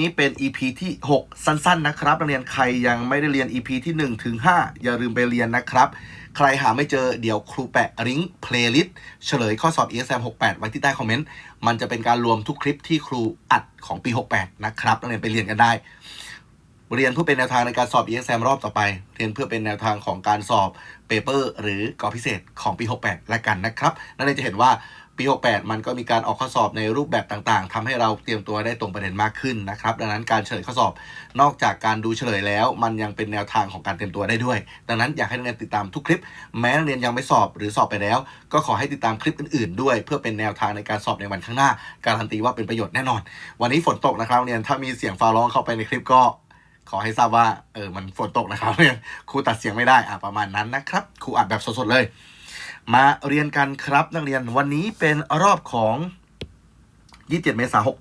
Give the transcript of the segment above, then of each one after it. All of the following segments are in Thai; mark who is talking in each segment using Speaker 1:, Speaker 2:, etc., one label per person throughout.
Speaker 1: นี้เป็น EP ที่ 6 สั้นๆนะครับนักเรียนใครยังไม่ได้เรียน EP ที่1ถึง5อย่าลืมไปเรียนนะครับ ใครหาไม่เจอเดี๋ยวครูแปะลิงก์เพลย์ลิสต์เฉลยข้อสอบ ESM 68 ไว้ที่ใต้คอมเมนต์ มันจะเป็นการรวมทุกคลิปที่ครูอัดของปี 68 นะครับนักเรียนไปเรียนกันได้ เรียนเพื่อเป็นแนวทางในการสอบ ESM รอบต่อไป เรียนเพื่อเป็นแนวทางของการสอบเปเปอร์หรือกอพิเศษของปี 68และกันนะครับนักเรียนจะเห็นว่า ปี 68 มันก็มีการออกข้อสอบในรูปแบบต่างๆทำให้เราเตรียมตัวได้ตรงประเด็นมากขึ้นนะครับ ดังนั้นการเฉลยข้อสอบนอกจากการดูเฉลยแล้ว มันยังเป็นแนวทางของการเตรียมตัวได้ด้วย ดังนั้นอยากให้นักเรียนติดตามทุกคลิป แม้นักเรียนยังไม่สอบหรือสอบไปแล้ว ก็ขอให้ติดตามคลิปอื่นๆ ด้วย เพื่อเป็นแนวทางในการสอบในวันข้างหน้า การันตีว่าเป็นประโยชน์แน่นอน วันนี้ฝนตกนะครับนักเรียนถ้ามีเสียงฟ้าร้องเข้าไปในคลิปก็ขอให้ทราบว่าเออมันฝนตกนะครับเนี่ยครูตัดเสียงไม่ได้อะประมาณนั้นนะครับครูอัดแบบสดๆเลย มาเรียนกันครับนักเรียนวันนี้เป็นรอบของ 27 เมษายน 68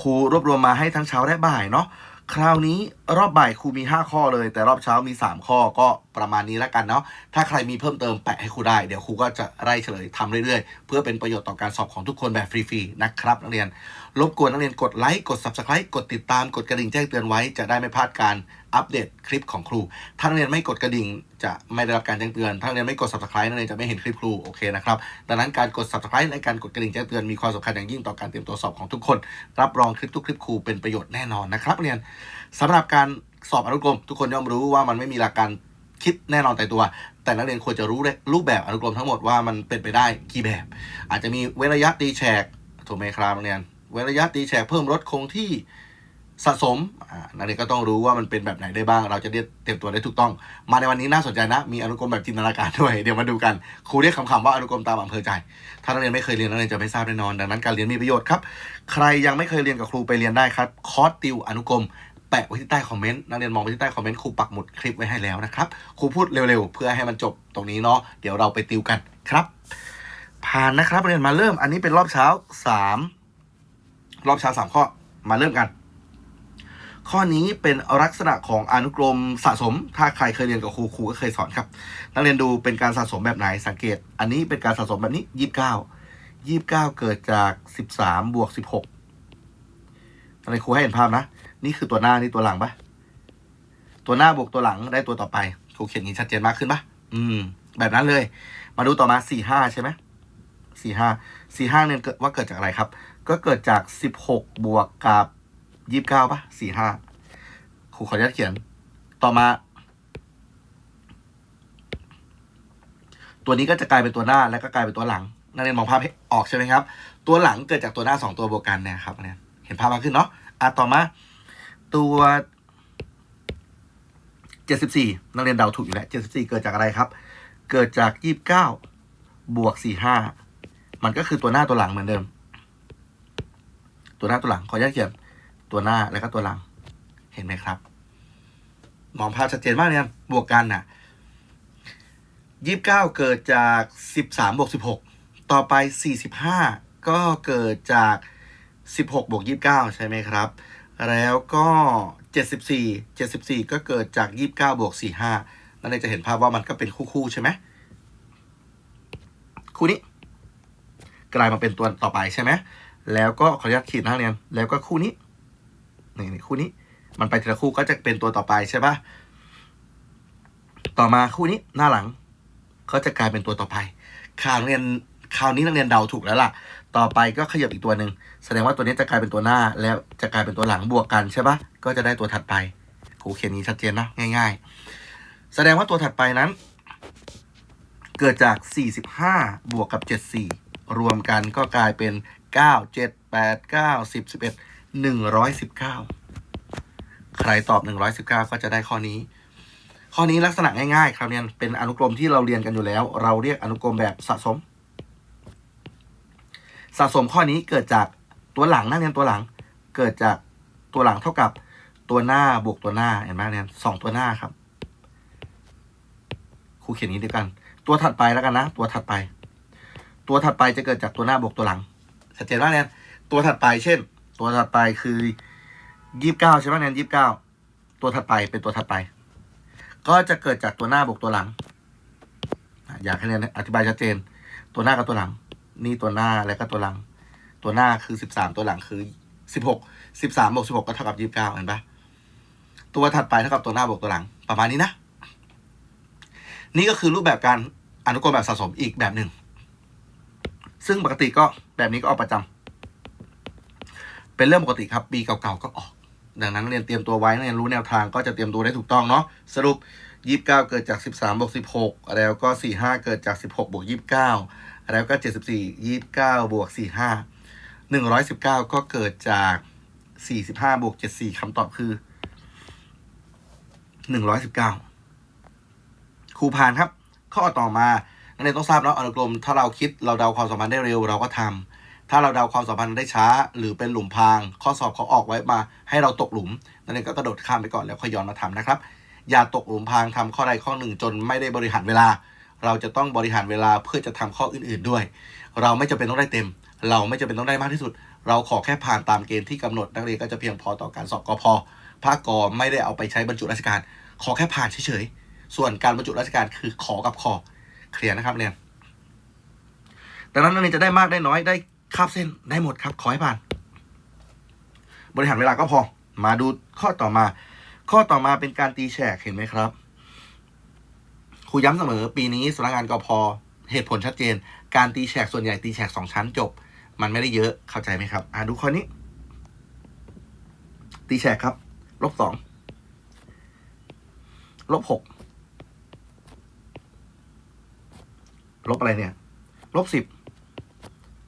Speaker 1: ครูรวบรวมมาให้ทั้งเช้าและบ่ายเนาะคราวนี้รอบบ่ายครูมี 5 ข้อเลย แต่รอบเช้ามี 3 ข้อก็ประมาณนี้แล้วกันเนาะถ้าใครมีเพิ่มเติมแปะให้ครูได้ เดี๋ยวครูก็จะไล่เฉลยทำเรื่อยๆ เพื่อเป็นประโยชน์ต่อการสอบของทุกคนแบบฟรีๆนะครับนักเรียนรบกวนนักเรียนกดไลค์กด subscribe กดติดตามกดกระดิ่งแจ้งเตือนไว้จะได้ไม่พลาดการอัปเดตคลิปของครู ถ้านักเรียนไม่กดกระดิ่งจะไม่ได้รับการแจ้งเตือน ถ้านักเรียนไม่กด subscribe นักเรียนจะไม่เห็นคลิปครูโอเคนะครับ ดังนั้นการกด subscribe และการกดกระดิ่งแจ้งเตือนมีความสำคัญอย่างยิ่งต่อการเตรียมตัวสอบของทุกคน รับรองคลิปทุกคลิปครูเป็นประโยชน์แน่นอนนะครับนักเรียนสำหรับการสอบอนุกรม ทุกคนย่อมรู้ว่ามันไม่มีหลักการคิดแน่นอนแต่ตัว แต่นักเรียนควรจะรู้รูปแบบอนุกรมทั้งหมดว่ามันเป็นไปได้กี่แบบ อาจจะมีเว้นระยะตีแฉกถูกไหมครับนักเรียน เว้นระยะตีแฉกเพิ่มลดคงที่สะสมอ่านักเรียนก็ต้องรู้ว่ามันเป็นแบบไหนได้บ้าง เราจะได้เตรียมตัวได้ถูกต้อง มาในวันนี้น่าสนใจนะ มีอนุกรมแบบจินตนาการด้วย เดี๋ยวมาดูกัน ครูเรียกคำๆว่าอนุกรมตามอำเภอใจ ถ้านักเรียนไม่เคยเรียนนักเรียนจะไม่ทราบแน่นอน ดังนั้นการเรียนมีประโยชน์ครับ ใครยังไม่เคยเรียนกับครูไปเรียนได้ครับ คอร์สติวอนุกรม แปะไว้ที่ใต้คอมเมนต์ นักเรียนมองไปที่ใต้คอมเมนต์ครูปักหมุดคลิปไว้ให้แล้วนะครับ ครูพูดเร็วๆ เพื่อให้มันจบตรงนี้เนาะ เดี๋ยวเราไปติวกันครับ ผ่านนะครับเรียนมาเริ่ม อันนี้เป็นรอบเช้าสาม รอบเช้าสามข้อมาเริ่มกัน ข้อนี้เป็นลักษณะของอนุกรมสะสม ถ้าใครเคยเรียนกับครูครูก็เคยสอนครับ นักเรียนดูเป็นการสะสมแบบไหนสังเกต อันนี้เป็นการสะสมแบบนี้ยี่สิบเก้ายี่สิบเก้าเกิดจากสิบสามบวกสิบหกนักเรียนครูให้เห็นภาพนะ นี่คือตัวหน้านี่ตัวหลังปะตัวหน้าบวกตัวหลังได้ตัวต่อไปครูเขียนอย่างนี้ชัดเจนมากขึ้นปะอืม แบบนั้นเลย มาดูต่อมาสี่ห้าใช่ไหมสี่ห้าสี่ห้าเนี่ยเกิดว่าเกิดจากอะไรครับ ก็เกิดจากสิบหกบวกกับยี่สิบเก้าปะสี่ห้าครูขออนุญาตเขียน ต่อมา ตัวนี้ก็จะกลายเป็นตัวหน้าแล้วก็กลายเป็นตัวหลัง นักเรียนมองภาพให้ออกใช่ไหมครับ ตัวหลังเกิดจากตัวหน้าสองตัวบวกกันเนะครับเนี่ยเห็นภาพมากขึ้นเนาะอะต่อมา ตัวเจ็ดสิบสี่นักเรียนเดาถูกอยู่แล้วเจ็ดสิบสี่เกิดจากอะไรครับ เกิดจากยี่สิบเก้าบวกสี่ห้ามันก็คือตัวหน้าตัวหลังเหมือนเดิม ตัวหน้าตัวหลังขออนุญาตเขียนตัวหน้าแล้วก็ตัวหลัง เห็นไหมครับ มองภาพชัดเจนมากเนี่ยบวกกันน่ะยี่สิบเก้าเกิดจากสิบสามบวกสิบหกต่อไปสี่สิบห้าก็เกิดจากสิบหกบวกยี่สิบเก้าใช่ไหมครับ แล้วก็เจ็ดสิบสี่เจ็ดสิบสี่ก็เกิดจากยี่สิบเก้าบวกสี่ห้านั่นเลยจะเห็นภาพว่ามันก็เป็นคู่ๆใช่ไหมคู่นี้ กลายมาเป็นตัวต่อไปใช่ไหม แล้วก็ขออนุญาตขีดนะนักเรียน แล้วก็คู่นี้นี่นี่คู่นี้ มันไปทีละคู่ก็จะเป็นตัวต่อไปใช่ปะต่อมาคู่นี้หน้าหลัง ก็จะกลายเป็นตัวต่อไปคราวเรียนคราวนี้นักเรียนเดาถูกแล้วล่ะ ต่อไปก็ขยับอีกตัวหนึ่งแสดงว่าตัวนี้จะกลายเป็นตัวหน้า แล้วจะกลายเป็นตัวหลังบวกกันใช่ปะก็จะได้ตัวถัดไปครูเขียนนี้ชัดเจนนะง่าย ๆ แสดงว่าตัวถัดไปนั้น เกิดจาก 45 บวกกับ 74 รวมกันก็กลายเป็น 9 7 8 9 10 11 119ใครตอบ119ก็จะได้ข้อนี้ ข้อนี้ลักษณะง่ายๆ ครับเนี่ยเป็นอนุกรมที่เราเรียนกันอยู่แล้ว เราเรียกอนุกรมแบบสะสม สะสมข้อนี้เกิดจากตัวหลังนะเนี่ยตัวหลัง เกิดจากตัวหลังเท่ากับตัวหน้าบวกตัวหน้าเห็นไหมเนี่ยสองตัวหน้าครับครูเขียนนี้ด้วยกัน ตัวถัดไปแล้วกันนะ ตัวถัดไป ตัวถัดไปจะเกิดจากตัวหน้าบวกตัวหลัง ชัดเจนมากเนี่ยตัวถัดไปเช่น ตัวถัดไปคือยี่สิบเก้าใช่ไหมเนี่ยยี่สิบเก้าตัวถัดไปเป็นตัวถัดไป ก็จะเกิดจากตัวหน้าบวกตัวหลัง อยากให้เรียนอธิบายชัดเจน ตัวหน้ากับตัวหลัง นี่ตัวหน้าแล้วก็ตัวหลัง ตัวหน้าคือสิบสามตัวหลังคือสิบหกสิบสามบวกสิบหกก็เท่ากับยี่สิบเก้าเห็นปะตัวถัดไปเท่ากับตัวหน้าบวกตัวหลัง ประมาณนี้นะ นี่ก็คือรูปแบบการอนุกรมแบบสะสมอีกแบบหนึ่ง ซึ่งปกติก็แบบนี้ก็ออกประจำเป็นเรื่องปกติครับ ปีเก่าๆก็ออก ดังนั้นเรียนเตรียมตัวไว้เรียนรู้แนวทางก็จะเตรียมตัวได้ถูกต้องเนาะสรุปยี่สิบเก้าเกิดจากสิบสามบวกสิบหกแล้วก็สี่ห้าเกิดจากสิบหกบวกยี่สิบเก้าแล้วก็เจ็ดสิบสี่ยี่สิบเก้าบวกสี่ห้าหนึ่งร้อยสิบเก้าก็เกิดจากสี่สิบห้าบวกเจ็ดสี่คำตอบคือหนึ่งร้อยสิบเก้าครูผ่านครับ ข้อต่อมา นักเรียนต้องทราบเนาะอนุกรมถ้าเราคิดเราเดาความสัมพันธ์ได้เร็วเราก็ทำถ้าเราเดาความสัมพันธ์ได้ช้า หรือเป็นหลุมพราง ข้อสอบเขาออกไว้มา ให้เราตกหลุมนักเรียนก็กระโดดข้ามไปก่อนแล้วค่อยย้อนมาทำนะครับ อย่าตกหลุมพรางทำข้อใดข้อหนึ่งจนไม่ได้บริหารเวลา เราจะต้องบริหารเวลาเพื่อจะทำข้ออื่นๆด้วย เราไม่จำเป็นต้องได้เต็ม เราไม่จำเป็นต้องได้มากที่สุด เราขอแค่ผ่านตามเกณฑ์ที่กำหนดนักเรียนก็จะเพียงพอต่อการสอบกพภาคกไม่ได้เอาไปใช้บรรจุราชการ ขอแค่ผ่านเฉยๆส่วนการบรรจุราชการคือขอกับขอ เคลียร์นะครับเนี่ยดังนั้นนักเรียนจะได้มากได้น้อยได้คาบเส้นได้หมดครับ ขอให้ผ่าน บริหารเวลาก็พอ มาดูข้อต่อมา ข้อต่อมาเป็นการตีแฉกเห็นไหมครับครูย้ำเสมอ ปีนี้สำนักงานกพเหตุผลชัดเจน การตีแฉกส่วนใหญ่ตีแฉกสองชั้นจบ มันไม่ได้เยอะเข้าใจไหมครับ อ่าดูข้อนี้ ตีแฉกครับ ลบสองลบหก ลบอะไรเนี่ย ลบสิบ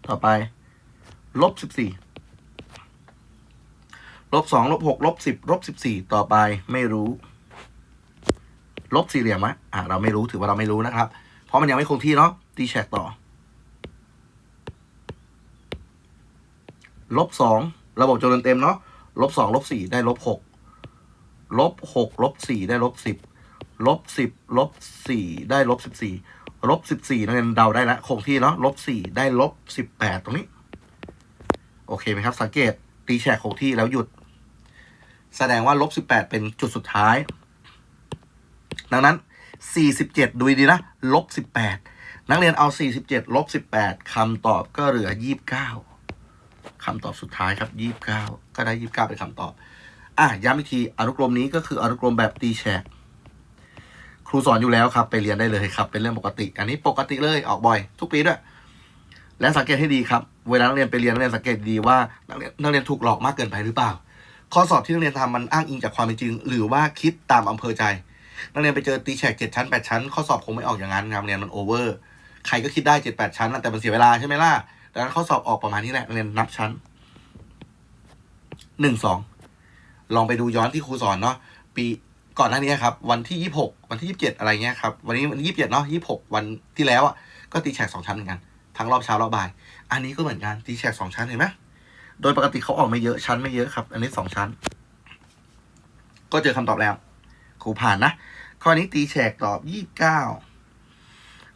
Speaker 1: ต่อไป ลบสิบสี่ ลบสองลบหกลบสิบลบสิบสี่ต่อไปไม่รู้ ลบสี่เหลี่ยมไหมอ่าเราไม่รู้ถือว่าเราไม่รู้นะครับ เพราะมันยังไม่คงที่เนาะตีแฉกต่อ ลบสองระบบจำนวนเต็มเนาะลบสองลบสี่ได้ลบหกลบหกลบสี่ได้ลบสิบลบสิบลบสี่ได้ลบสิบสี่ ลบสิบสี่นักเรียนเดาได้แล้วคงที่เนาะลบสี่ได้ลบสิบแปดตรงนี้ โอเคไหมครับ สังเกตตีแฉกคงที่แล้วหยุด แสดงว่าลบสิบแปดเป็นจุดสุดท้าย ดังนั้นสี่สิบเจ็ดดูดีนะลบสิบแปดนักเรียนเอาสี่สิบเจ็ดลบสิบแปดคำตอบก็เหลือยี่สิบเก้าคำตอบสุดท้ายครับยี่สิบเก้าก็ได้ยี่สิบเก้าเป็นคำตอบ อะย้ำอีกทีอนุกรมนี้ก็คืออนุกรมแบบตีแฉก ครูสอนอยู่แล้วครับ ไปเรียนได้เลยครับ เป็นเรื่องปกติ อันนี้ปกติเลยออกบ่อย ทุกปีด้วย และสังเกตให้ดีครับ เวลานักเรียนไปเรียนนักเรียนสังเกตดีว่านักเรียนนักเรียนถูกหลอกมากเกินไปหรือเปล่า ข้อสอบที่นักเรียนทำมันอ้างอิงจากความเป็นจริง หรือว่าคิดตามอำเภอใจ นักเรียนไปเจอตีแฉกเจ็ดชั้นแปดชั้นข้อสอบคงไม่ออกอย่างนั้นครับนักเรียนมันโอเวอร์ใครก็คิดได้เจ็ดแปดชั้นแต่มันเสียเวลาใช่ไหมล่ะดังนั้นข้อสอบออกประมาณนี้แหละนักเรียนนับชั้นหนึ่งสองลองไปดูย้อนที่ครูสอนเนาะปี ก่อนหน้านี้ครับ วันที่ยี่หกวันที่ยี่สิบเจ็ดอะไรเงี้ยครับ วันนี้วันที่ยี่สิบเจ็ดเนาะยี่หกวันที่แล้วอะก็ตีแฉกสองชั้นเหมือนกันทั้งรอบเช้ารอบบ่าย อันนี้ก็เหมือนกันตีแฉกสองชั้นเห็นไหมโดยปกติเขาออกไม่เยอะชั้นไม่เยอะครับ อันนี้สองชั้น ก็เจอคำตอบแล้วครูผ่านนะข้อนี้ตีแฉกตอบยี่สิบเก้า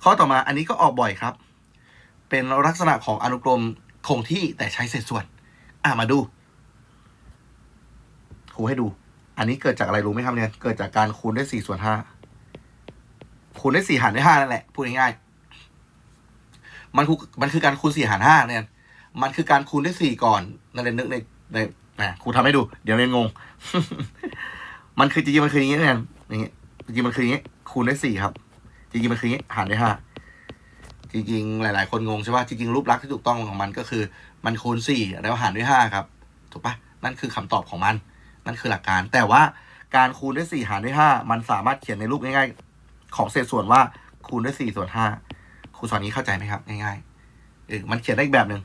Speaker 1: ข้อต่อมาอันนี้ก็ออกบ่อยครับ เป็นลักษณะของอนุกรมคงที่แต่ใช้เศษส่วน อะมาดูครูให้ดู อันนี้เกิดจากอะไรรู้ไหมครับเนี่ย เกิดจากการคูณด้วยสี่ส่วนห้าคูณด้วยสี่หารด้วยห้านั่นแหละ พูดง่ายๆ มันคือมันคือการคูณสี่หารห้าเนี่ย มันคือการคูณด้วยสี่ก่อนนั่นเรียนึกในในนะครูทำให้ดู เดี๋ยวเรียนงง มันคือจริงๆมันคืออย่างนี้เนี่ยอย่างนี้จริงๆมันคืออย่างนี้ คูณด้วยสี่ครับ จริงๆมันคืออย่างนี้หารด้วยห้าจริงๆ หลายๆ คนงงใช่ป่ะจริงๆรูปลักษณ์ที่ถูกต้องของมันก็คือ มันคูณสี่แล้วหารด้วยห้าครับ ถูกปะนั่นคือคำตอบของมัน นั่นคือหลักการ แต่ว่าการคูณด้วยสี่หารด้วยห้ามันสามารถเขียนในรูปง่ายๆ ของเศษส่วนว่าคูณด้วยสี่ส่วนห้าครูสอนนี้เข้าใจไหมครับ ง่ายๆเออมันเขียนได้อีกแบบหนึ่ง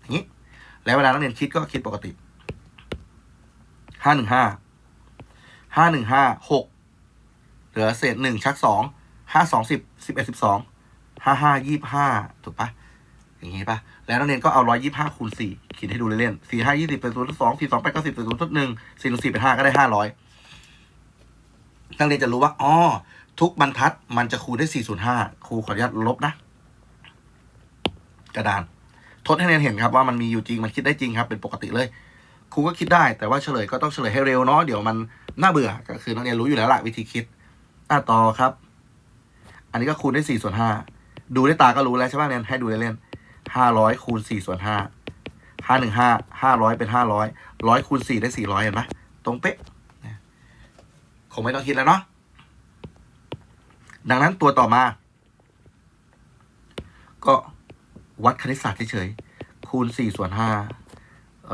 Speaker 1: อย่างนี้ แล้วเวลานักเรียนคิดก็คิดปกติห้าหนึ่งห้าห้าหนึ่งห้าหกเหลือเศษหนึ่งชักสองห้าสองสิบสิบเอ็ดสิบสองห้าห้ายี่ห้าถูกปะ อย่างงี้ปะแล้วนักเรียนก็เอาร้อยยี่ห้าคูณสี่คิดให้ดูเล่นๆสี่ห้ายี่สิบเป็นศูนย์ทดสองสี่สองแปดเก้าสิบเป็นศูนย์ทดหนึ่งสี่หนึ่งสี่เป็นห้าก็ได้ห้าร้อยนักเรียนจะรู้ว่าอ๋อทุกบรรทัดมันจะคูณได้สี่ศูนย์ห้าครูขออนุญาตลบนะ กระดาน ทดให้นักเรียนเห็นครับว่ามันมีอยู่จริงมันคิดได้จริงครับ เป็นปกติเลยครูก็คิดได้แต่ว่าเฉลยก็ต้องเฉลยให้เร็วเนาะเดี๋ยวมันน่าเบื่อก็คือนักเรียนรู้อยู่แล้วล่ะวิธีคิดอะต่อครับ อันนี้ก็คูณได้สี่ส่วนห้าดูด้วยตาก็รู้แล้วใช่ไหมเรียนให้ดูเล่นๆ ห้าร้อยคูณสี่ส่วนห้าห้าหนึ่งห้าห้าร้อยเป็นห้าร้อยร้อยคูณสี่ได้สี่ร้อยเห็นไหมตรงเป๊ะคงไม่ต้องคิดแล้วเนาะดังนั้นตัวต่อมา ก็วัดคณิตศาสตร์เฉยๆคูณสี่ส่วนห้า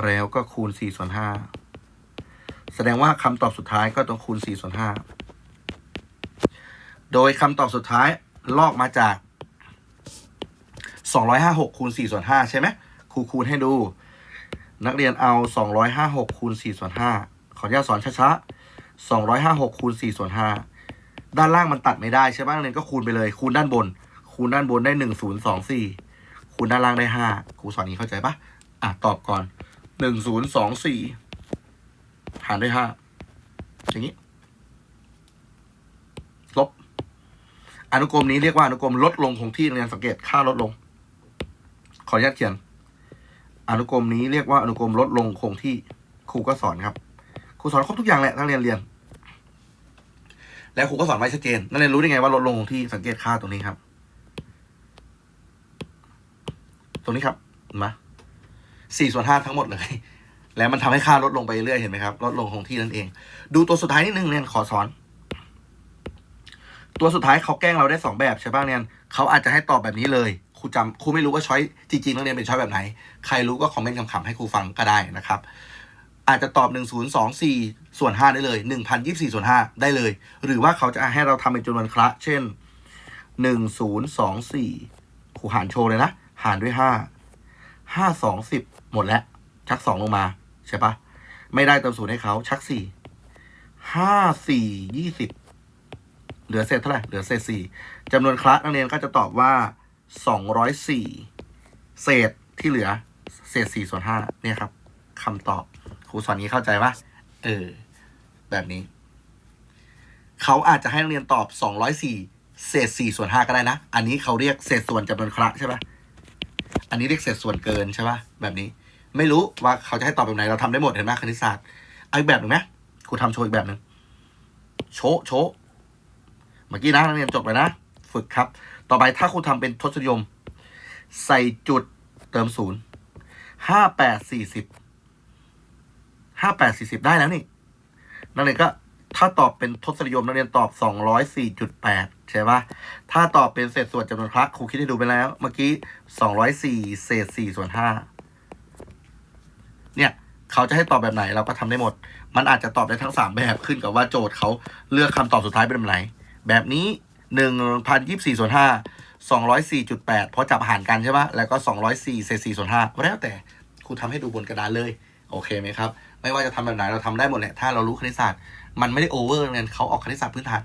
Speaker 1: แล้วก็คูณสี่ส่วนห้าแสดงว่าคำตอบสุดท้ายก็ต้องคูณสี่ส่วนห้าโดยคำตอบสุดท้ายลอกมาจาก 256คูณ4ส่วน5ใช่ไหมครูคูณให้ดู นักเรียนเอา 256คูณ4ส่วน5ขออนุญาตสอนช้าๆ256คูณ4ส่วน5ด้านล่างมันตัดไม่ได้ใช่ไหมนักเรียนก็คูณไปเลย คูณด้านบน คูณด้านบนได้ 1024 คูณด้านล่างได้ 5 ครูสอนนี้เข้าใจปะอะตอบก่อน 1024 หารด้วย5อย่างนี้ลบอนุกรมนี้เรียกว่าอนุกรมลดลงคงที่นักเรียนสังเกตค่าลดลง ขออนุญาตเขียน อนุกรมนี้เรียกว่าอนุกรมลดลงคงที่ครูก็สอนครับ ครูสอนครบทุกอย่างแหละนักเรียนเรียน แล้วครูก็สอนไว้ชัดเจนนักเรียนรู้ได้ไงว่าลดลงคงที่สังเกตค่าตรงนี้ครับ ตรงนี้ครับเห็นไหมสี่ส่วนห้าทั้งหมดเลยแล้วมันทำให้ค่าลดลงไปเรื่อยเห็นไหมครับ ลดลงคงที่นั่นเอง ดูตัวสุดท้ายนิดนึงเรียนขอสอน ตัวสุดท้ายเขาแกล้งเราได้สองแบบใช่ป่ะเนี่ยเขาอาจจะให้ตอบแบบนี้เลย ครูจำครูไม่รู้ว่าช้อยจริงๆนักเรียนเป็นช้อยแบบไหน ใครรู้ก็คอมเมนต์คำๆให้ครูฟังก็ได้นะครับ อาจจะตอบ 1024 ส่วน 5 ได้เลย 1024 ส่วน 5 ได้เลย หรือว่าเขาจะให้เราทำเป็นจำนวนคละ เช่น 1024ครูหารโชว์เลยนะ หารด้วย 5 5 2 10 หมดแล้ว ชัก 2 ลงมา ใช่ปะไม่ได้เติมศูนย์ให้เขาชัก 4 5 4 20 เหลือเศษเท่าไหร่เหลือเศษสี่จำนวนคละนักเรียนก็จะตอบว่า สองร้อยสี่เศษที่เหลือ เศษสี่ส่วนห้าเนี่ยครับคำตอบครูสอนนี้เข้าใจปะเออ แบบนี้ เขาอาจจะให้นักเรียนตอบสองร้อยสี่เศษสี่ส่วนห้าก็ได้นะ อันนี้เขาเรียกเศษส่วนจำนวนคละใช่ปะอันนี้เรียกเศษส่วนเกินใช่ปะแบบนี้ ไม่รู้ว่าเขาจะให้ตอบแบบไหน เราทำได้หมดเห็นไหมคณิตศาสตร์อาอีกแบบหนึ่งไหมครูทำโชว์อีกแบบหนึ่งโชว์โชว์เมื่อกี้นะนักเรียนจบไปนะ ฝึกครับ ต่อไปถ้าคุณทำเป็นทศนิยม ใส่จุดเติมศูนย์ห้าแปดสี่สิบห้าแปดสี่สิบได้แล้วนี่นักเรียนก็ถ้าตอบเป็นทศนิยมนักเรียนตอบสองร้อยสี่จุดแปดใช่ปะถ้าตอบเป็นเศษส่วนจำนวนครั้งครูคิดให้ดูไปแล้ว เมื่อกี้สองร้อยสี่เศษสี่ส่วนห้าเนี่ยเขาจะให้ตอบแบบไหนเราก็ทำได้หมด มันอาจจะตอบได้ทั้งสามแบบขึ้นกับว่าโจทย์เขาเลือกคำตอบสุดท้ายเป็นแบบไหน แบบนี้ หนึ่งพันยี่สี่ส่วนห้าสองร้อยสี่จุดแปดเพราะจับหารกันใช่ปะแล้วก็สองร้อยสี่เศษสี่ส่วนห้าแล้วแต่ครูทำให้ดูบนกระดานเลย โอเคไหมครับ ไม่ว่าจะทำแบบไหนเราทำได้หมดแหละ ถ้าเรารู้คณิตศาสตร์ มันไม่ได้โอเวอร์เรียนเขาออกคณิตศาสตร์พื้นฐาน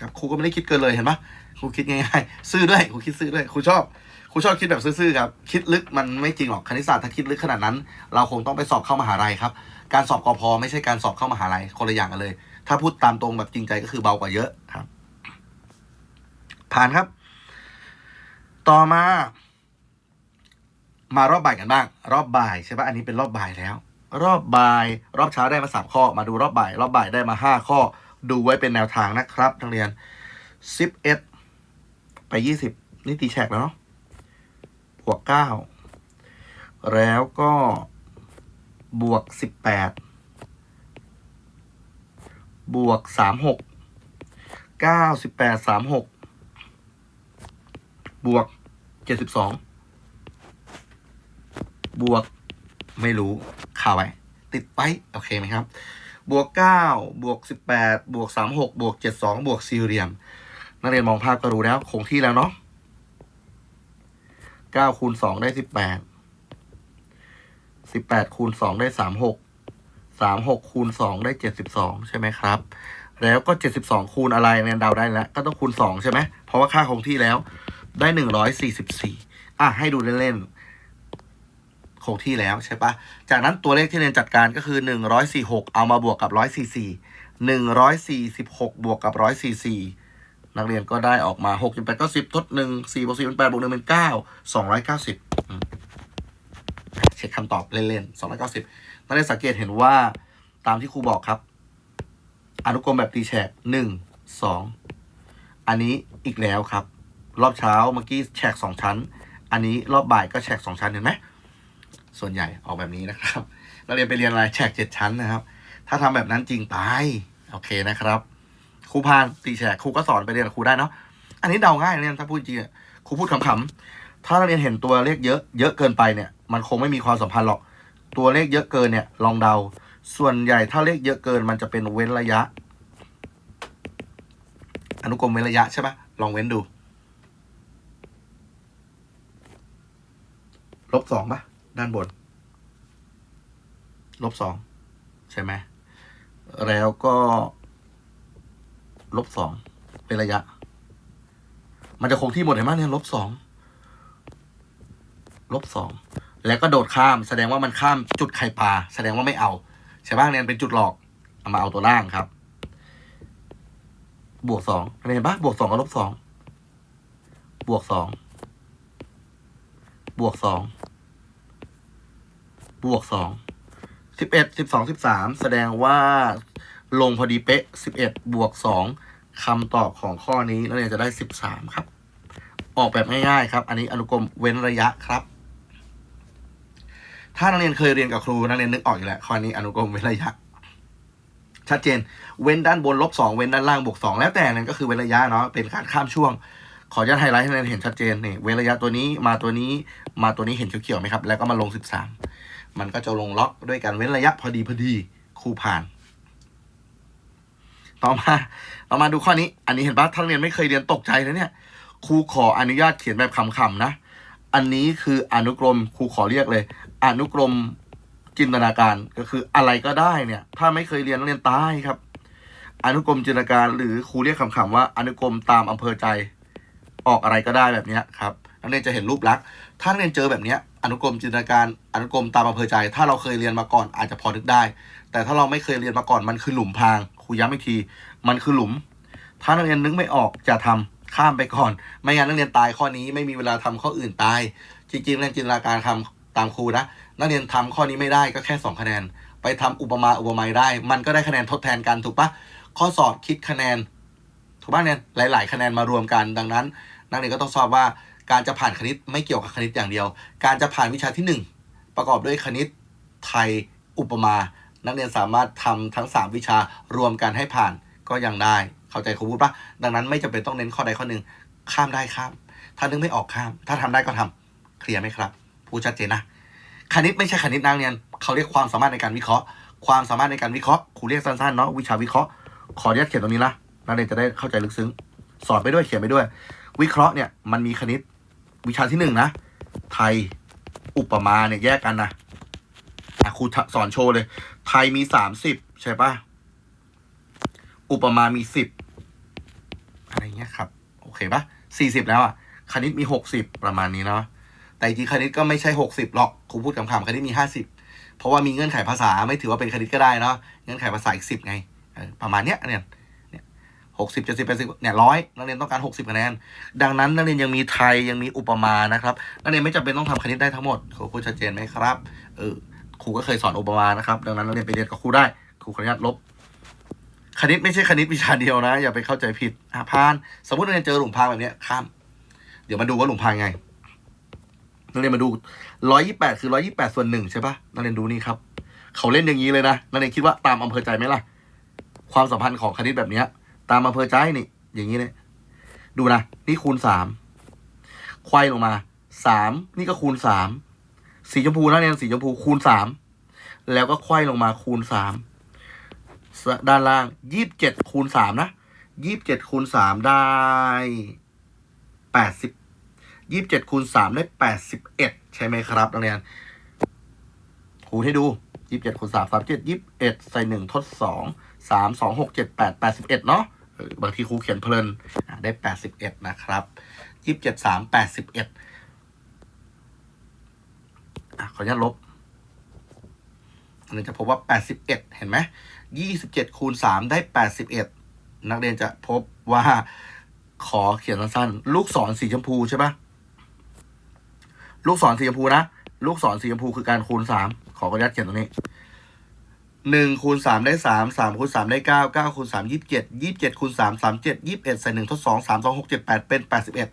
Speaker 1: ครับครูก็ไม่ได้คิดเกินเลยเห็นปะครูคิดง่ายๆซื่อด้วยครูคิดซื่อด้วยครูชอบครูชอบคิดแบบซื่อๆครับ คิดลึกมันไม่จริงหรอกคณิตศาสตร์ถ้าคิดลึกขนาดนั้น เราคงต้องไปสอบเข้ามหาลัยครับ การสอบกอพอไม่ใช่การสอบเข้ามหาลัยคนละอย่างกันเลย ถ้าพูดตามตรงแบบจริงใจก็คือเบากว่าเยอะครับ ผ่านครับ ต่อมา มารอบบ่ายกันบ้าง รอบบ่ายใช่ปะอันนี้เป็นรอบบ่ายแล้ว รอบบ่าย รอบเช้าได้มาสามข้อ มาดูรอบบ่าย รอบบ่ายได้มาห้าข้อ ดูไว้เป็นแนวทางนะครับนักเรียนสิบเอ็ดไปยี่สิบนี่ตีแฉกแล้วเนาะบวกเก้าแล้วก็บวกสิบแปดบวกสามหกเก้าสิบแปดสามหก บวกเจ็ดสิบสองบวกไม่รู้ข่าวไว้ ติดไปโอเคไหมครับ บวกเก้าบวกสิบแปดบวกสามหกบวกเจ็ดสองบวกสี่เหลี่ยม นักเรียนมองภาพก็รู้แล้วคงที่แล้วเนาะเก้าคูณสองได้สิบแปดสิบแปดคูณสองได้สามหกสามหกคูณสองได้เจ็ดสิบสองใช่ไหมครับ แล้วก็เจ็ดสิบสองคูณอะไรเนี่ยเดาได้แล้ว ก็ต้องคูณสองใช่ไหมเพราะว่าค่าคงที่แล้ว ได้หนึ่งร้อยสี่สิบสี่อะให้ดูเล่นๆคงที่แล้วใช่ปะจากนั้นตัวเลขที่เรียนจัดการก็คือหนึ่งร้อยสี่หกเอามาบวกกับร้อยสี่สี่หนึ่งร้อยสี่สิบหกบวกกับร้อยสี่สี่นักเรียนก็ได้ออกมาหกสิบแปดก็สิบทดหนึ่งสี่บวกสี่เป็นแปดบวกหนึ่งเป็นเก้าสองร้อยเก้าสิบเช็คคำตอบเล่นๆสองร้อยเก้าสิบนักเรียนสังเกตเห็นว่าตามที่ครูบอกครับ อนุกรมแบบตีแฉกหนึ่งสองอันนี้อีกแล้วครับ รอบเช้าเมื่อกี้แฉกสองชั้น อันนี้รอบบ่ายก็แฉกสองชั้นเห็นไหมส่วนใหญ่ออกแบบนี้นะครับ นักเรียนไปเรียนอะไรแฉกเจ็ดชั้นนะครับ ถ้าทำแบบนั้นจริงตายโอเคนะครับครูพานตีแฉกครูก็สอนไปเรียนกับครูได้เนาะอันนี้เดาง่ายนะเรียนถ้าพูดจริงอะครูพูดขำๆถ้านักเรียนเห็นตัวเลขเยอะเยอะเกินไปเนี่ย มันคงไม่มีความสัมพันธ์หรอกตัวเลขเยอะเกินเนี่ย ลองเดา ส่วนใหญ่ถ้าเลขเยอะเกิน มันจะเป็นเว้นระยะ อนุกรมเว้นระยะใช่ปะลองเว้นดู ลบสองปะด้านบน ลบสองใช่ไหมแล้วก็ ลบสองเป็นระยะ มันจะคงที่หมดเห็นไหมเนี่ยลบสองลบสองแล้วก็โดดข้าม แสดงว่ามันข้ามจุดไข่ปลาแสดงว่าไม่เอาใช่ปะเนี่ยเป็นจุดหลอกเอามาเอาตัวล่างครับ บวกสองเห็นปะบวกสองกับลบสองบวกสอง บวกสองบวกสองสิบเอ็ดสิบสองสิบสามแสดงว่าลงพอดีเป๊ะสิบเอ็ดบวกสองคำตอบของข้อนี้นักเรียนจะได้สิบสามครับ ออกแบบง่ายๆครับ อันนี้อนุกรมเว้นระยะครับ ถ้านักเรียนเคยเรียนกับครูนักเรียนนึกออกอยู่แล้วข้อนี้อนุกรมเว้นระยะ ชัดเจน เว้นด้านบนลบสองเว้นด้านล่างบวกสองแล้วแต่นั่นก็คือเว้นระยะเนาะเป็นการข้ามช่วง ขออนุญาตไฮไลท์ให้นักเรียนเห็นชัดเจนนี่เว้นระยะตัวนี้มาตัวนี้มาตัวนี้เห็นเขียวๆไหมครับ แล้วก็มาลงสิบสามันก็จะลงล็อกด้วยการเว้นระยะพอดีพอดีครูผ่าน ต่อมาเรามาดูข้อนี้ อันนี้เห็นปะถ้านเรียนไม่เคยเรียนตกใจนะเนี่ยครูขออนุญาตเขียนแบบคำๆนะ อันนี้คืออนุกรมครูขอเรียกเลย อนุกรมจินตนาการก็คืออะไรก็ได้เนี่ย ถ้าไม่เคยเรียนเรียนตายครับ อนุกรมจินตนาการหรือครูเรียกคำๆว่าอนุกรมตามอำเภอใจ ออกอะไรก็ได้แบบนี้ครับนักเรียนจะเห็นรูปลักษณ์ถ้านักเรียนเจอแบบนี้อนุกรมจินตนาการอนุกรมตามอำเภอใจ ถ้าเราเคยเรียนมาก่อนอาจจะพอนึกได้ แต่ถ้าเราไม่เคยเรียนมาก่อนมันคือหลุมพรางครูย้ำอีกที มันคือหลุม ถ้านักเรียนนึกไม่ออกจะทำข้ามไปก่อน ไม่งั้นนักเรียนตายข้อนี้ไม่มีเวลาทำข้ออื่นตาย จริงๆนักเรียนจินตนาการคำตามครูนะนักเรียนทำข้อนี้ไม่ได้ก็แค่สองคะแนน ไปทำอุปมาอุปไมยได้ มันก็ได้คะแนนทดแทนกันถูกปะข้อสอบคิดคะแนน ถูกป่ะเนี่ยหลาย ๆ คะแนนมารวมกันดังนั้น นักเรียนก็ต้องสอบว่าการจะผ่านคณิตไม่เกี่ยวกับคณิตอย่างเดียว การจะผ่านวิชาที่หนึ่งประกอบด้วยคณิตไทยอุปมา นักเรียนสามารถทำทั้ง 3 วิชารวมกันให้ผ่านก็ยังได้ เข้าใจครูพูดปะดังนั้นไม่จำเป็นต้องเน้นข้อใดข้อหนึ่งข้ามได้ข้าม ถ้านึกไม่ออกข้าม ถ้าทำได้ก็ทำเคลียร์ไหมครับพูดชัดเจนนะคณิตไม่ใช่คณิตนักเรียนเขาเรียกความสามารถในการวิเคราะห์ ความสามารถในการวิเคราะห์ครูเรียกสั้นๆเนาะวิชาวิเคราะห์ขออนุญาตเขียนตรงนี้ละ นักเรียนจะได้เข้าใจลึกซึ้ง สอนไปด้วยเขียนไปด้วย วิเคราะห์เนี่ยมันมีคณิตวิชาที่หนึ่งนะ ไทยอุปมาเนี่ยแยกกันนะะครูสอนโชว์เลย ไทยมีสามสิบใช่ปะอุปมามีสิบอะไรเงี้ยครับ โอเคปะสี่สิบแล้วอะคณิตมีหกสิบประมาณนี้เนาะแต่จริงคณิตก็ไม่ใช่หกสิบหรอกครูพูดคำๆคณิตมีห้าสิบเพราะว่ามีเงื่อนไขภาษาไม่ถือว่าเป็นคณิตก็ได้เนาะเงื่อนไขภาษาอีกสิบไงประมาณเนี้ยเนี่ย หกสิบเจ็ดสิบแปดสิบเนี่ยร้อยนักเรียนต้องการหกสิบคะแนน ดังนั้นนักเรียนยังมีไทยยังมีอุปมานะครับ นักเรียนไม่จำเป็นต้องทำคณิตได้ทั้งหมดครูพูดชัดเจนไหมครับเออครูก็เคยสอนอุปมานะครับ ดังนั้นนักเรียนไปเรียนกับครูได้ ครูขออนุญาตลบ คณิตไม่ใช่คณิตวิชาเดียวนะ อย่าไปเข้าใจผิดอะพาน สมมตินักเรียนเจอหลุมพรางแบบนี้ข้าม เดี๋ยวมาดูว่าหลุมพรางไง นักเรียนมาดูร้อยยี่แปดคือร้อยยี่แปดส่วนหนึ่งใช่ปะนักเรียนดูนี่ครับ เขาเล่นอย่างนี้เลยนะ นักเรียนคิดว่าตามอำเภอใจไหมล่ะ ความสัมพันธ์ของคณิตแบบเนี้ย ตามอำเภอใจนี่ อย่างนี้เลยดูนะ นี่คูณสามควายลงมาสามนี่ก็คูณสามสีชมพูนะเนี่ยสีชมพูคูณสามแล้วก็ควายลงมาคูณสามด้านล่างยี่สิบเจ็ดคูณสามนะยี่สิบเจ็ดคูณสามได้แปดสิบยี่สิบเจ็ดคูณสามได้แปดสิบเอ็ดใช่ไหมครับนักเรียนคูณให้ดูยี่สิบเจ็ดคูณสามสามเจ็ดยี่สิบเอ็ดใส่หนึ่งทดสองสามสองหกเจ็ดแปดแปดสิบเอ็ดเนาะ บางทีครูเขียนเพลินได้แปดสิบเอ็ดนะครับยี่สิบเจ็ดสามแปดสิบเอ็ดขออนุญาตลบอันนี้จะพบว่าแปดสิบเอ็ดเห็นไหมยี่สิบเจ็ดคูณสามได้แปดสิบเอ็ดนักเรียนจะพบว่าขอเขียนสั้นๆลูกศรสีชมพูใช่ปะลูกศรสีชมพูนะ ลูกศรสีชมพูคือการคูณสามขออนุญาตเขียนตรงนี้ หนึ่งคูณสามได้สามสามคูณสามได้เก้าเก้าคูณสามยี่สิบเจ็ดยี่สิบเจ็ดคูณสามสามเจ็ดยี่สิบเอ็ดใส่หนึ่งทดสองสามสองหกเจ็ดแปดเป็นแปดสิบเอ็ด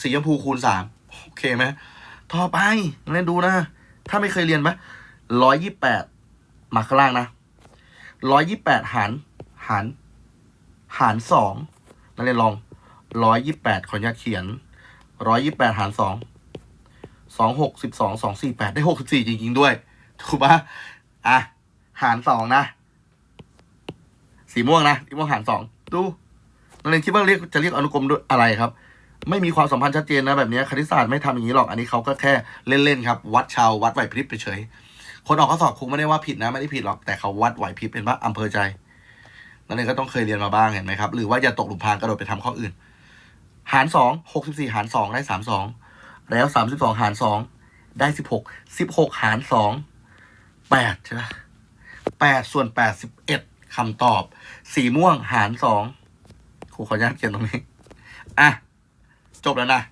Speaker 1: สีชมพูคูณสามโอเคไหมต่อไปเล่นดูนะ ถ้าไม่เคยเรียนไหมร้อยยี่แปดมาข้างล่างนะร้อยยี่แปดหารหาร หารสองนักเรียนลองร้อยยี่แปดขออนุญาตเขียนร้อยยี่แปดหารสองสองหกสิบสองสองสี่แปดได้หกสิบสี่จริงๆด้วย ถูกปะอะ หารสองนะ สีม่วงนะสีม่วงหารสองดูนักเรียนคิดว่าเรียกจะเรียกอนุกรมด้วยอะไรครับ ไม่มีความสัมพันธ์ชัดเจนนะแบบนี้คณิตศาสตร์ไม่ทำอย่างนี้หรอกอันนี้เขาก็แค่เล่นๆครับ วัดชาววัดไหวพริบไปเฉยคนออกข้อสอบครูไม่ได้ว่าผิดนะไม่ได้ผิดหรอกแต่เขาวัดไหวพริบเป็นว่าอำเภอใจนั่นเองก็ต้องเคยเรียนมาบ้างเห็นไหมครับ หรือว่าอย่าตกหลุมพรางกระโดดไปทำข้ออื่น หารสองหกสิบสี่หารสองได้สามสองแล้วสามสิบสองหารสองได้สิบหกสิบหกหารสองแปดใช่ไหม แปดส่วนแปดสิบเอ็ดคำตอบ สีม่วงหารสองครูขออนุญาตเขียนตรงนี้ อะ จบแล้วนะ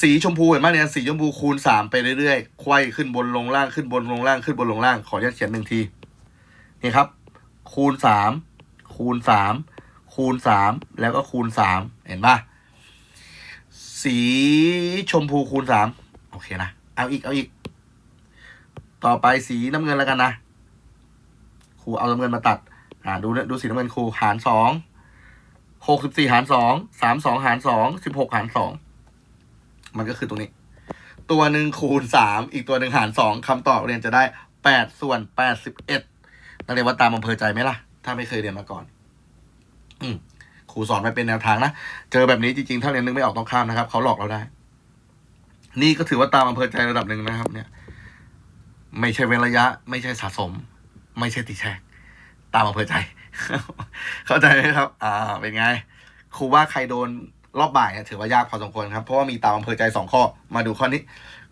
Speaker 1: สีชมพูเห็นไหมเนี่ย สีชมพูคูณสามไปเรื่อยๆ ไขว้ขึ้นบนลงล่างขึ้นบนลงล่างขึ้นบนลงล่าง ขออนุญาตเขียนหนึ่งที นี่ครับ คูณสามคูณสามคูณสามแล้วก็คูณสามเห็นปะสีชมพูคูณสามโอเคนะ เอาอีกเอาอีก ต่อไปสีน้ำเงินแล้วกันนะครูเอาน้ำเงินมาตัด อ่าดูดูสีน้ำเงินครูหารสองหกสิบสี่หารสองสามสองหารสองสิบหกหารสองมันก็คือตรงนี้ ตัวหนึ่งคูณสามอีกตัวหนึ่งหารสองคำตอบเรียนจะได้แปดส่วนแปดสิบเอ็ดนักเรียนว่าตามอำเภอใจไหมล่ะ ถ้าไม่เคยเรียนมาก่อน อืมครูสอนไว้เป็นแนวทางนะ เจอแบบนี้จริงๆ ถ้าเรียนนึกไม่ออกต้องข้ามนะครับ เขาหลอกเราได้ นี่ก็ถือว่าตามอำเภอใจระดับหนึ่งนะครับ เนี่ย ไม่ใช่เว้นระยะ ไม่ใช่สะสม ไม่ใช่ตีแชก ตามอำเภอใจ เข้าใจไหมครับ อ่า เป็นไง ครูว่าใครโดนรอบบ่ายเนี่ยถือว่ายากพอสมควรครับ เพราะว่ามีตามอำเภอใจสองข้อ มาดูข้อนี้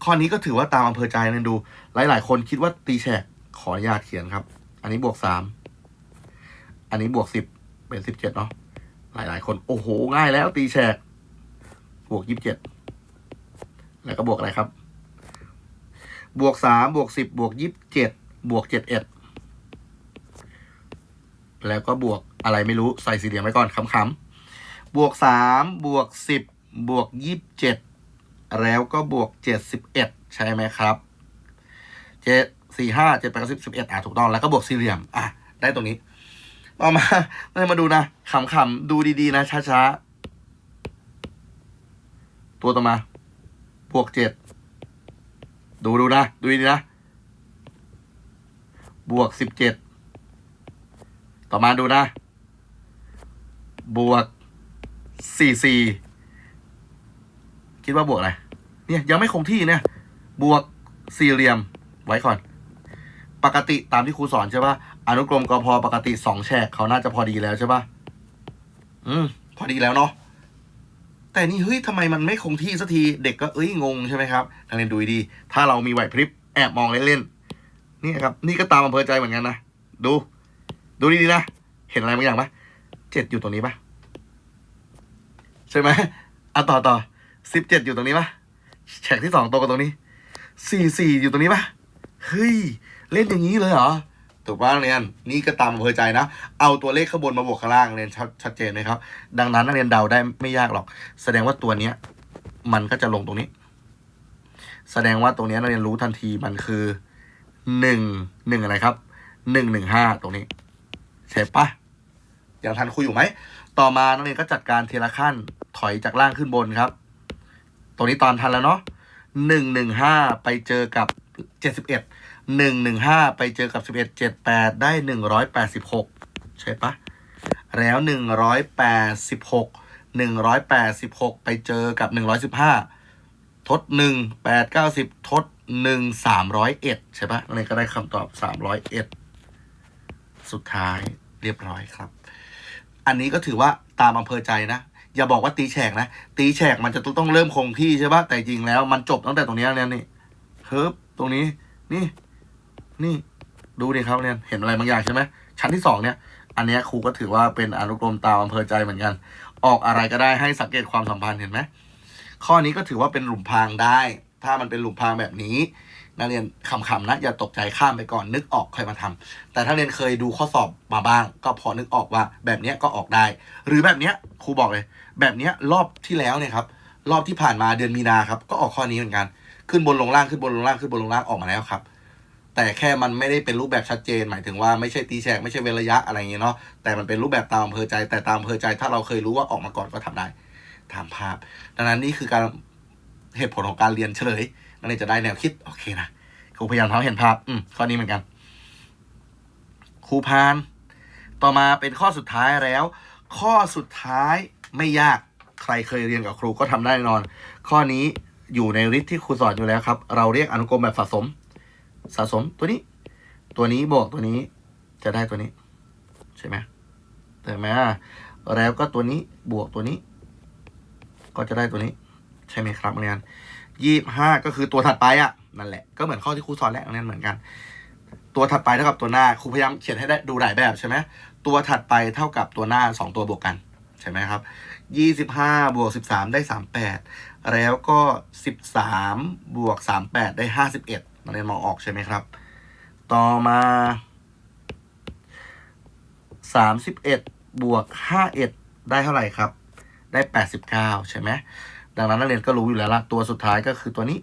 Speaker 1: ข้อนี้ก็ถือว่าตามอำเภอใจนะดู หลาย ๆ คนคิดว่าตีแฉกขออนุญาตเขียนครับ อันนี้บวกสาม อันนี้บวกสิบเป็นสิบเจ็ดเนาะ หลาย ๆ คน โอ้โห ง่ายแล้วตีแฉก บวกยี่สิบเจ็ด แล้วก็บวกอะไรครับ บวกสามบวกสิบบวกยี่สิบเจ็ดบวกเจ็ดเอ็ดแล้วก็บวกอะไรไม่รู้ใส่สี่เหลี่ยมไว้ก่อนคำๆบวกสามบวกสิบบวกยี่สิบเจ็ดแล้วก็บวกเจ็ดสิบเอ็ดใช่ไหมครับเจ็ดสี่ห้าเจ็ดแปดสิบสิบเอ็ดอะถูกต้องแล้วก็บวกสี่เหลี่ยมอะได้ตรงนี้ต่อมาเรามาดูนะขำๆดูดีๆนะช้าๆตัวต่อมาบวกเจ็ด ดูดูนะ ดูดีนะ บวกสิบเจ็ดต่อมาดูนะ บวกสี่สี่คิดว่าบวกอะไร เนี่ยยังไม่คงที่เนี่ย บวกสี่เหลี่ยมไว้ก่อน ปกติตามที่ครูสอนใช่ปะอนุกรมกพปกติสองแฉกเขาน่าจะพอดีแล้วใช่ป่ะอืม พอดีแล้วเนาะ แต่นี่เฮ้ยทำไมมันไม่คงที่สักทีเด็กก็เอ้ยงงใช่ไหมครับนักเรียนดูดี ถ้าเรามีไหวพริบแอบมองเล่นๆนี่ครับนี่ก็ตามอำเภอใจเหมือนกันนะดู ดูดีๆนะเห็นอะไรบางอย่างปะเจ็ดอยู่ตรงนี้ปะใช่ไหมอะต่อต่อสิบเจ็ดอยู่ตรงนี้ปะแฉกที่สองตรงกับตรงนี้สี่สี่อยู่ตรงนี้ปะเฮ้ยเล่นอย่างนี้เลยเหรอ ถูกป่ะนักเรียนนี่ก็ตามอำเภอใจนะ เอาตัวเลขข้างบนมาบวกข้างล่างเรียนชัดชัดเจนไหมครับ ดังนั้นนักเรียนเดาได้ไม่ยากหรอก แสดงว่าตัวเนี้ย มันก็จะลงตรงนี้ แสดงว่าตรงนี้นักเรียนรู้ทันทีมันคือหนึ่งหนึ่งอะไรครับหนึ่งหนึ่งห้าตรงนี้ใช่ปะยังทันคุยอยู่ไหม ต่อมานักเรียนก็จัดการทีละขั้นถอยจากล่างขึ้นบนครับ ตรงนี้ตอนทันแล้วเนาะหนึ่งหนึ่งห้าไปเจอกับเจ็ดสิบเอ็ด หนึ่งหนึ่งห้าไปเจอกับสิบเอ็ดเจ็ดแปดได้หนึ่งร้อยแปดสิบหกใช่ปะแล้วหนึ่งร้อยแปดสิบหกหนึ่งร้อยแปดสิบหกไปเจอกับหนึ่งร้อยสิบห้าทดหนึ่งแปดเก้าสิบทดหนึ่งสามร้อยเอ็ดใช่ปะนักเรียนก็ได้คำตอบสามร้อยเอ็ดสุดท้ายเรียบร้อยครับ อันนี้ก็ถือว่าตามอำเภอใจนะ อย่าบอกว่าตีแฉกนะ ตีแฉกมันจะต้องเริ่มคงที่ใช่ปะแต่จริงแล้ว มันจบตั้งแต่ตรงนี้ยเนี่ยนี่เฮิบตรงนี้นี่ นี่ดูดิครับเนี่ยเห็นอะไรบางอย่างใช่ไหมชั้นที่สองเนี่ย อันนี้ครูก็ถือว่าเป็นอนุกรมตามอำเภอใจเหมือนกัน ออกอะไรก็ได้ให้สังเกตความสัมพันธ์เห็นไหมข้อนี้ก็ถือว่าเป็นหลุมพรางได้ ถ้ามันเป็นหลุมพรางแบบนี้นักเรียนคำๆนะอย่าตกใจข้ามไปก่อนนึกออกค่อยมาทำแต่ถ้าเรียนเคยดูข้อสอบมาบ้าง ก็พอนึกออกว่าแบบนี้ก็ออกได้ หรือแบบนี้ครูบอกเลย แบบนี้รอบที่แล้วเนี่ยครับรอบที่ผ่านมาเดือนมีนาครับก็ออกข้อนี้เหมือนกัน ขึ้นบนลงล่างขึ้นบนลงล่างขึ้นบนลงล่างออกมาแล้วครับ แต่แค่มันไม่ได้เป็นรูปแบบชัดเจน หมายถึงว่าไม่ใช่ตีแฉกไม่ใช่เวระยะอะไรอย่างเงี้ยเนาะแต่มันเป็นรูปแบบตามอำเภอใจ แต่ตามอำเภอใจถ้าเราเคยรู้ว่าออกมาก่อนก็ทำได้ตามภาพ ดังนั้นนี่คือการเหตุผลของการเรียนเฉลยนักเรียนจะได้แนวคิดโอเคนะครูพยายามทำให้เห็นภาพ อืมข้อนี้เหมือนกันครูพาน ต่อมาเป็นข้อสุดท้ายแล้ว ข้อสุดท้ายไม่ยากใครเคยเรียนกับครูก็ทำได้แน่นอน ข้อนี้อยู่ในฤทธิ์ที่ครูสอนอยู่แล้วครับ เราเรียกอนุกรมแบบสะสม สะสมตัวนี้ ตัวนี้บวกตัวนี้จะได้ตัวนี้ ใช่ไหมเห็นไหมแล้วก็ตัวนี้บวกตัวนี้ ก็จะได้ตัวนี้ ใช่ไหมครับเรียนยี่ห้าก็คือตัวถัดไปอะนั่นแหละก็เหมือนข้อที่ครูสอนแล้วนักเรียนเหมือนกัน ตัวถัดไปเท่ากับตัวหน้าครูพยายามเขียนให้ได้ดูหลายแบบใช่ไหมตัวถัดไปเท่ากับตัวหน้าสองตัวบวกกันใช่ไหมครับยี่สิบห้าบวกสิบสามได้สามแปดแล้วก็สิบสามบวกสามแปดได้ห้าสิบเอ็ด นักเรียนมองออกใช่ไหมครับ ต่อมาสามสิบเอ็ดบวกห้าเอ็ดได้เท่าไหร่ครับ ได้แปดสิบเก้าใช่ไหมดังนั้นนักเรียนก็รู้อยู่แล้วละตัวสุดท้ายก็คือตัวนี้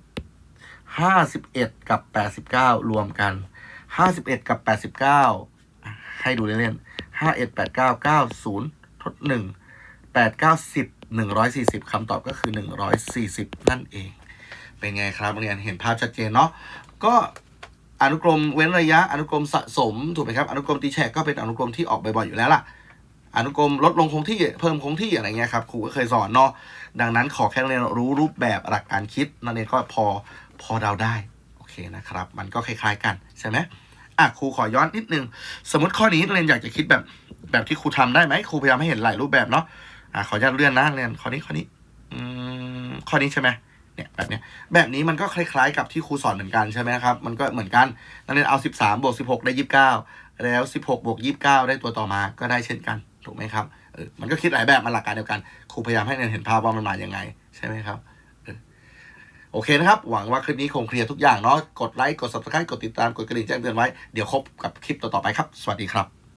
Speaker 1: ห้าสิบเอ็ดกับแปดสิบเก้ารวมกันห้าสิบเอ็ดกับแปดสิบเก้าให้ดูเล่นๆห้าเอ็ดแปดเก้าเก้าศูนย์ทดหนึ่งแปดเก้าสิบหนึ่งร้อยสี่สิบคำตอบก็คือหนึ่งร้อยสี่สิบนั่นเอง เป็นไงครับนักเรียนเห็นภาพชัดเจนเนาะก็อนุกรมเว้นระยะอนุกรมสะสมถูกไหมครับอนุกรมตีแฉกก็เป็นอนุกรมที่ออกบ่อยๆอยู่แล้วล่ะอนุกรมลดลงคงที่เพิ่มคงที่อะไรเงี้ยครับครูก็เคยสอนเนาะดังนั้นขอแค่นักเรียนรู้รูปแบบหลักการคิดนักเรียนก็พอพอเดาได้โอเคนะครับ มันก็คล้าย ๆ กันใช่ไหมอะครูขอย้อนนิดนึงสมมติข้อนี้นักเรียนอยากจะคิดแบบแบบที่ครูทำได้ไหมครูพยายามให้เห็นหลายรูปแบบเนาะอะขออนุญาตเลื่อนนะนักเรียนข้อนี้ข้อนี้อืมข้อนี้ใช่ไหม เนี่ยแบบเนี้ยแบบนี้มันก็คล้ายๆกับที่ครูสอนเหมือนกันใช่ไหมครับ มันก็เหมือนกันนักเรียนเอา 13บวก16 ได้ 29 แล้ว 16บวก29 ได้ตัวต่อมาก็ได้เช่นกันถูกไหมครับเออมันก็คิดหลายแบบมันหลักการเดียวกันครูพยายามให้นักเรียนเห็นภาพว่ามันมาอย่างไงใช่ไหมครับโอเคนะครับ หวังว่าคลิปนี้คงเคลียร์ทุกอย่างเนาะกดไลค์กด subscribe กดติดตามกดกระดิ่งแจ้งเตือนไว้เดี๋ยวคบกับคลิปต่อๆไปครับ สวัสดีครับ